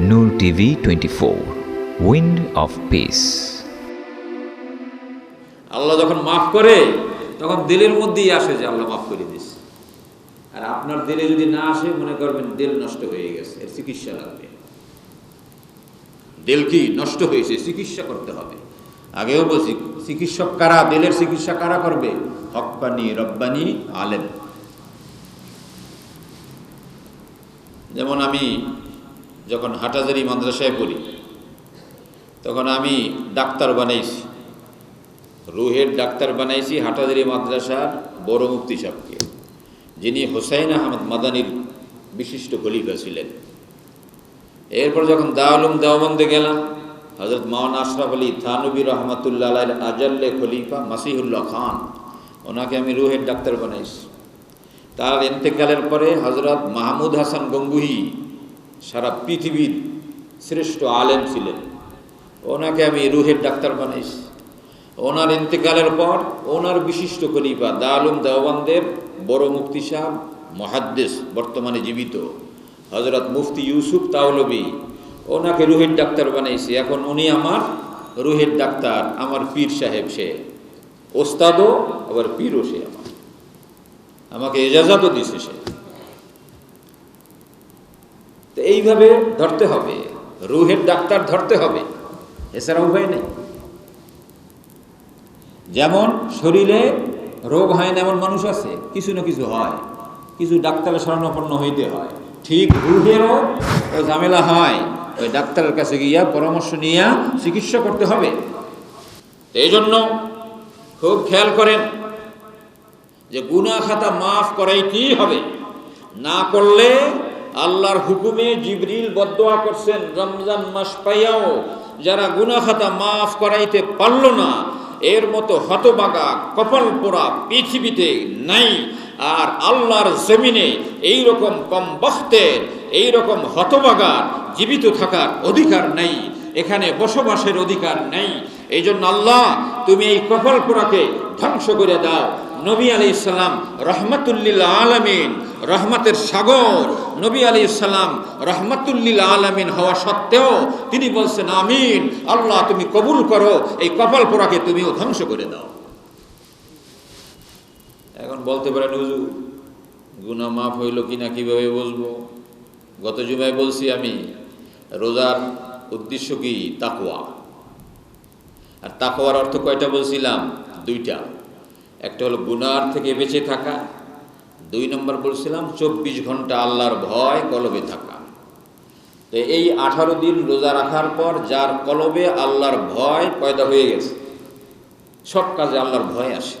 Noor TV twenty four wind of peace আল্লাহ যখন মাফ করে, তখন দিলের মধ্যেই আসে যে আল্লাহ মাফ করে দিস। আর আপনার দিলে যদি না আসে, মনে করবেন দিল নষ্ট হয়ে গেছে, এর চিকিৎসা লাগবে। দিল কি নষ্ট হয়েছে, চিকিৎসা করতে হবে। আগেও বলছি, চিকিৎসক কারা, দিলের চিকিৎসা কারা করবে? হকবানি, রব্বানি, আলেম। যেমন আমি যখন হাটাজারি মাদ্রাসায় পড়ি, তখন আমি ডাক্তার বানাইছি। রুহের ডাক্তার বানাইছি হাটাজারি মাদ্রাসার বড় মুক্তি সাহেবকে, যিনি হোসাইন আহমদ মাদানির বিশিষ্ট খলিফা ছিলেন। এরপর যখন দাউলুম দেওবন্দে গেলাম হজরত মাওয়ান আশরাফ আলী থানবী রহমতুল্লাহ আজাল্লে খলিফা মাসিহুল্লাহ খান, ওনাকে আমি রুহের ডাক্তার বানাইছি। তার এন্তেকালের পরে হজরত মাহমুদ হাসান গঙ্গুহি সারা পৃথিবীর শ্রেষ্ঠ আলেম ছিলেন। ওনাকে আমি রুহের ডাক্তার বানাইছি। ওনার ইন্তেকালের পর ওনার বিশিষ্ট খলিফা দালুম দেওবন্দের বড় মুফতি সাহ মহাদ্দেশ, বর্তমানে জীবিত। হজরত মুফতি ইউসুফ তাওলবি, ওনাকে রুহের ডাক্তার বানাইছি। এখন উনি আমার রুহের ডাক্তার, আমার পীর সাহেব সে। ওস্তাদও, আবার পীরও সে আমার। আমাকে এজাজাতও দিছে সে। এইভাবে ধরতে হবে। রুহের ডাক্তার ধরতে হবে। এছাড়া উপায় নেই। যেমন শরীরে রোগ হয় না এমন মানুষ আছে, কিছু না কিছু হয়। কিছু ডাক্তারের শরণাপন্ন হইতে হয়। ঠিক রুহেরও ওই ঝামেলা হয়। ওই ডাক্তারের কাছে গিয়া পরামর্শ নিয়ে চিকিৎসা করতে হবে। এই জন্য খুব খেয়াল করেন যে গুনা খাতা মাফ করাইতেই হবে? না করলে আল্লাহর হুকুমে জিবরিল বদোয়া করছেন, রমজান মাস পাইয়াও যারা গুনা খাতা মাফ করাইতে পারল না, এর মতো হতবাগা কপাল পোড়া পৃথিবীতে নাই। আর আল্লাহর জমিনে এই রকম কম বখতের এই রকম হতবাগার, জীবিত থাকার অধিকার নেই, এখানে বসবাসের অধিকার নেই। এই জন্য আল্লাহ, তুমি এই কপাল পোড়াকে ধ্বংস করে দাও। নবী আলি ইসলাম রহমতুল্লিল আলমিন রহমতের সাগর। নবী আলি ইসলাম রহমতুল্লিল আলমিন হওয়া সত্ত্বেও তিনি বলছেন, আমিন, আল্লাহ তুমি কবুল করো, এই কপাল পোড়াকে তুমিও ধ্বংস করে দাও। এখন বলতে পারেন, হুজুর গুনা মাফ হইল কিনা কীভাবে বুঝব? গত জুমায় বলছি আমি, রোজার উদ্দেশ্য কি? তাকোয়া আর তাকোয়ার অর্থ কয়টা বলছিলাম? দুইটা। একটা হলো গুনার থেকে বেঁচে থাকা দুই নম্বর বলছিলাম, চব্বিশ ঘণ্টা আল্লাহর ভয়, কলবে থাকা। তো এই আঠারো দিন রোজা রাখার পর যার কলবে আল্লাহর ভয় পয়দা হয়ে গেছে, সব কাজে আল্লাহর ভয় আসে।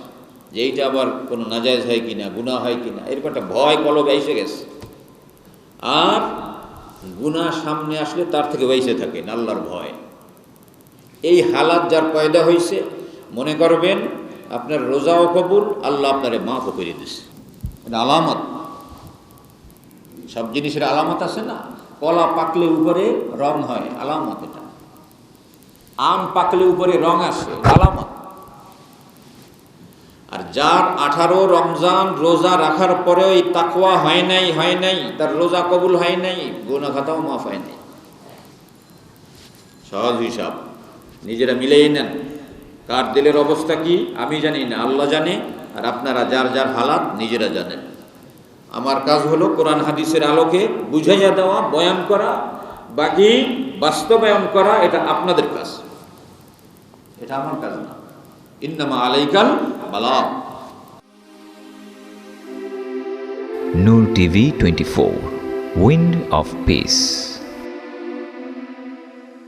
যে এইটা আবার কোনো নাজায়জ হয় কিনা গুণা হয় কিনা, এরকম একটা ভয় কলবে এসে গেছে। আর গুণা সামনে আসলে তার থেকে বাইসে থাকে আল্লাহর ভয়। এই হালাত যার পয়দা হয়েছে, মনে করবেন, আপনার রোজাও কবুল, আল্লাহ আপনারে মাফও করে দিছে। এটা আলামত। সব জিনিসের আলামত আছে না? কলা পাকলে উপরে রং হয়, আলামত এটা। আম পাকলে উপরে রং আসে, আলামত। আর যার আঠারো রমজান রোজা রাখার পরেও এই তাকওয়া হয় নাই হয় নাই, তার রোজা কবুল হয় নাই গুনা খাতাও মাফ হয় নাই। সহজ হিসাব। নিজেরা মিলেই নেন। কার দিলের অবস্থা কি? আমি জানি না, আল্লাহ জানে। আর আপনারা যার যার হালাত নিজেরা জানেন। আমার কাজ হলো কোরআন হাদিসের আলোকে বুঝাইয়া দেওয়া, বয়ান করা, বাকি বাস্তবায়ন করা, এটা আপনাদের কাজ। এটা আমার কাজ না। ইন্নামা আলাইকাল বালা। Noor TV twenty four, wind of peace.